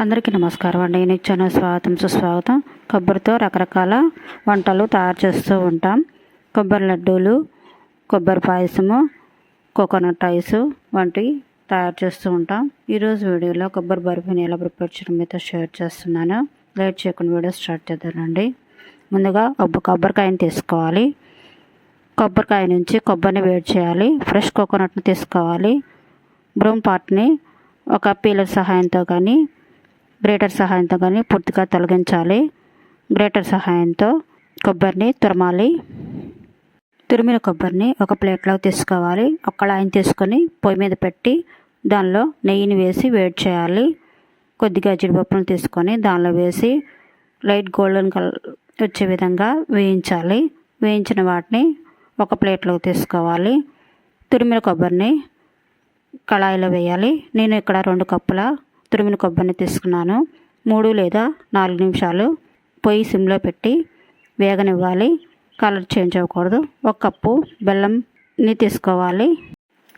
అందరికీ నమస్కారం అండి. నేను ఛానల్ స్వాగతం సుస్వాగతం. కొబ్బరితో రకరకాల వంటలు తయారు చేస్తూ ఉంటాం. కొబ్బరి లడ్డూలు కొబ్బరి పాయసము కోకోనట్ రైస్ వంటివి తయారు చేస్తూ ఉంటాం. ఈరోజు వీడియోలో కొబ్బరి బర్ఫీని ఎలా ప్రిపేర్ చేయడం మీతో షేర్ చేస్తున్నాను. లేట్ చేయకుండా వీడియో స్టార్ట్ చేద్దానండి ముందుగా ఒక కొబ్బరికాయని తీసుకోవాలి. కొబ్బరికాయ నుంచి కొబ్బరిని వేడి చేయాలి. ఫ్రెష్ కోకోనట్ని తీసుకోవాలి. బ్రూమ్ పార్ట్ని ఒక పీలర్ సహాయంతో కానీ గ్రేటర్ సహాయంతో కానీ పూర్తిగా తొలగించాలి. గ్రేటర్ సహాయంతో కొబ్బరిని తురమాలి. తురిమిన కొబ్బరిని ఒక ప్లేట్లో తీసుకోవాలి. ఒక కళాయిని తీసుకొని పొయ్యి మీద పెట్టి దానిలో నెయ్యిని వేసి వేడి చేయాలి. కొద్దిగా జీడిపప్పును తీసుకొని దానిలో వేసి లైట్ గోల్డెన్ కలర్ వచ్చే విధంగా వేయించాలి. వేయించిన వాటిని ఒక ప్లేట్లోకి తీసుకోవాలి. తురిమిన కొబ్బరిని కళాయిలో వేయాలి. నేను ఇక్కడ రెండు కప్పుల తురిమిన కొబ్బరిని తీసుకున్నాను. మూడు లేదా నాలుగు నిమిషాలు పొయ్యి సిమ్లో పెట్టి వేగనివ్వాలి. కలర్ చేంజ్ అవ్వకూడదు. ఒక కప్పు బెల్లంని తీసుకోవాలి.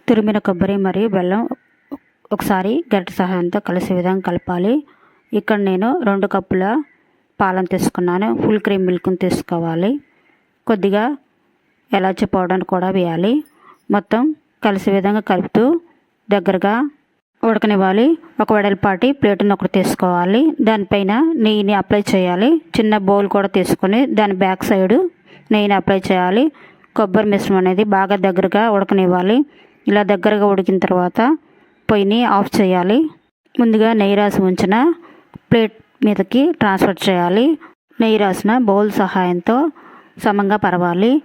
తురిమిన కొబ్బరి మరియు బెల్లం ఒకసారి గరిట సహాయంతో కలిసే విధంగా కలపాలి. ఇక్కడ నేను రెండు కప్పుల పాలను తీసుకున్నాను. ఫుల్ క్రీమ్ మిల్క్ని తీసుకోవాలి. కొద్దిగా ఎలాచి పౌడర్ని కూడా వేయాలి. మొత్తం కలిసే విధంగా కలుపుతూ దగ్గరగా ఉడకనివ్వాలి. ఒక వెడల్పాటి ప్లేట్ని ఒకటి తీసుకోవాలి. దానిపైన నెయ్యిని అప్లై చేయాలి. చిన్న బౌల్ కూడా తీసుకొని దాని బ్యాక్ సైడ్ నెయ్యిని అప్లై చేయాలి. కొబ్బరి మిశ్రమం అనేది బాగా దగ్గరగా ఉడకనివ్వాలి. ఇలా దగ్గరగా ఉడికిన తర్వాత పొయ్యిని ఆఫ్ చేయాలి. ముందుగా నెయ్యి రాసి ఉంచిన ప్లేట్ మీదకి ట్రాన్స్ఫర్ చేయాలి. నెయ్యి రాసిన బౌల్ సహాయంతో సమంగా పరవాలి.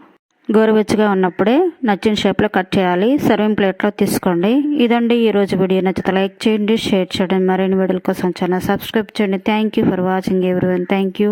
గోరువెచ్చగా ఉన్నప్పుడే నచ్చిన షేప్లో కట్ చేయాలి. సర్వింగ్ ప్లేట్లో తీసుకోండి. ఇదండి ఈరోజు వీడియో. నచ్చితే లైక్ చేయండి షేర్ చేయండి. మరిన్ని వీడియోల కోసం ఛానల్ సబ్స్క్రైబ్ చేయండి. Thank you for watching everyone. Thank you.